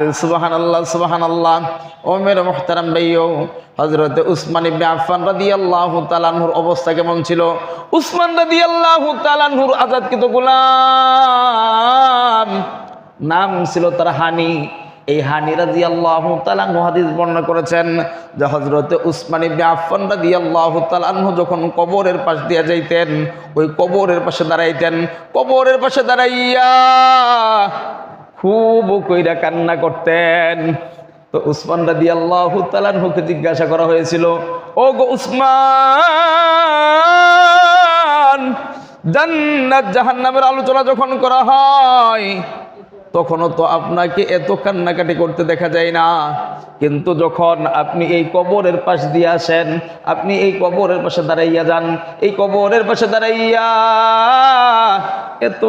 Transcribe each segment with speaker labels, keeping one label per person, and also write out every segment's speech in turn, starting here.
Speaker 1: আল্লাহ আল্লাহ ও মেরে মোহতারাম ভাইও হজরত উসমান ইবনে আফফান রাদিয়াল্লাহু তাআলার অবস্থা কেমন ছিল? উসমান নাম ছিল তার হানি। এই হানি তাআলা হাদিস বর্ণনা করেছেন যে হযরত উসমান ইবনে রাদিয়াল্লাহু তাআলা যখন কবরের পাশ দিয়ে যাইতেন, ওই কবরের পাশে দাঁড়াইতেন, কবরের পাশে দাঁড়াইয়া খুব কইরা কান্না করতেন। তো উসমান রাদি আল্লাহ তালানহুকে জিজ্ঞাসা করা হয়েছিল, ও গো উসমান, জান্নাত জাহান্নামের আলোচনা যখন করা হয়, তখনও তো আপনাকে এত কান্নাকাটি করতে দেখা যায় না। কিন্তু যখন আপনি এই কবরের পাশ দিয়ে আসেন, আপনি এই কবরের পাশে দাঁড়াইয়া যান, এই কবরের পাশে দাঁড়াইয়া এত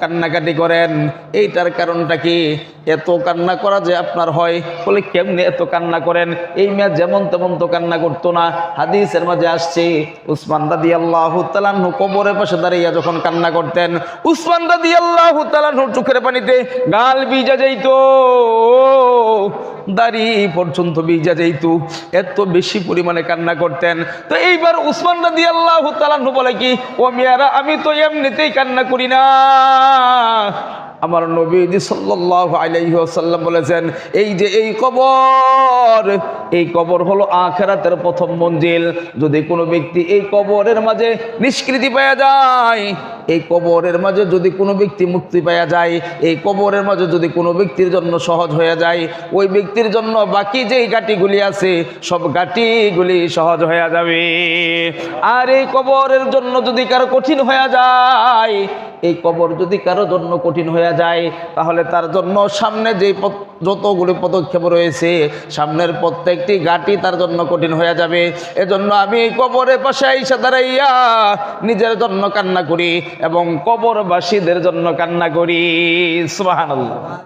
Speaker 1: কান্নাকাটি করেন। এইটার কারণটা কি? এত কান্না করা যে আপনার হয়? বলে কেমনে এত কান্না করেন? এই মেয়ে যেমন তেমন তো কান্না করতো না। হাদিসের মাঝে আসছে, উসমান দাদি আল্লাহ তালাহু কবরের পাশে দাঁড়িয়ে যখন কান্না করতেন, উসমান দাদি আল্লাহ তালাহুর চোখের পানিতে গাল বিজা যাইতো। দাড়ি পর্যন্ত বিজা যেহেতু, এত বেশি পরিমাণে কান্না করতেন। তো এইবার উসমান রাজি আল্লাহ বলে কি, ও মেয়ারা, আমি তো এমনিতেই কান্না করি না। আমার নবীজি সাল্লাল্লাহু আলাইহি ওয়াসাল্লাম বলেছেন, এই যে এই কবর এই কবর হলো আখেরাতের প্রথম মঞ্জিল। যদি কোনো ব্যক্তি এই কবরের মাঝে নিষ্কৃতি পাওয়া যায়, এই কবরের মাঝে যদি কোনো ব্যক্তি মুক্তি পাওয়া যায়, এই কবরের মাঝে যদি কোনো ব্যক্তির জন্য সহজ হয়ে যায়, ওই ব্যক্তির জন্য বাকি যেই গাটিগুলি আছে, সব গাটিগুলি সহজ হয়ে যাবে। আর এই কবরের জন্য যদি কারও কঠিন হয়ে যায় এই কবর যদি কারও জন্য কঠিন হয়ে যায়, তাহলে তার জন্য সামনে যে যতগুলি পদক্ষেপ রয়েছে, সামনের প্রত্যেকটি গাটি তার জন্য কঠিন হয়ে যাবে। এজন্য আমি কবরের পাশে আইসা দাঁড়াইয়া নিজের জন্য কান্না করি এবং কবরবাসীদের জন্য কান্না করি। সুবহানাল্লাহ।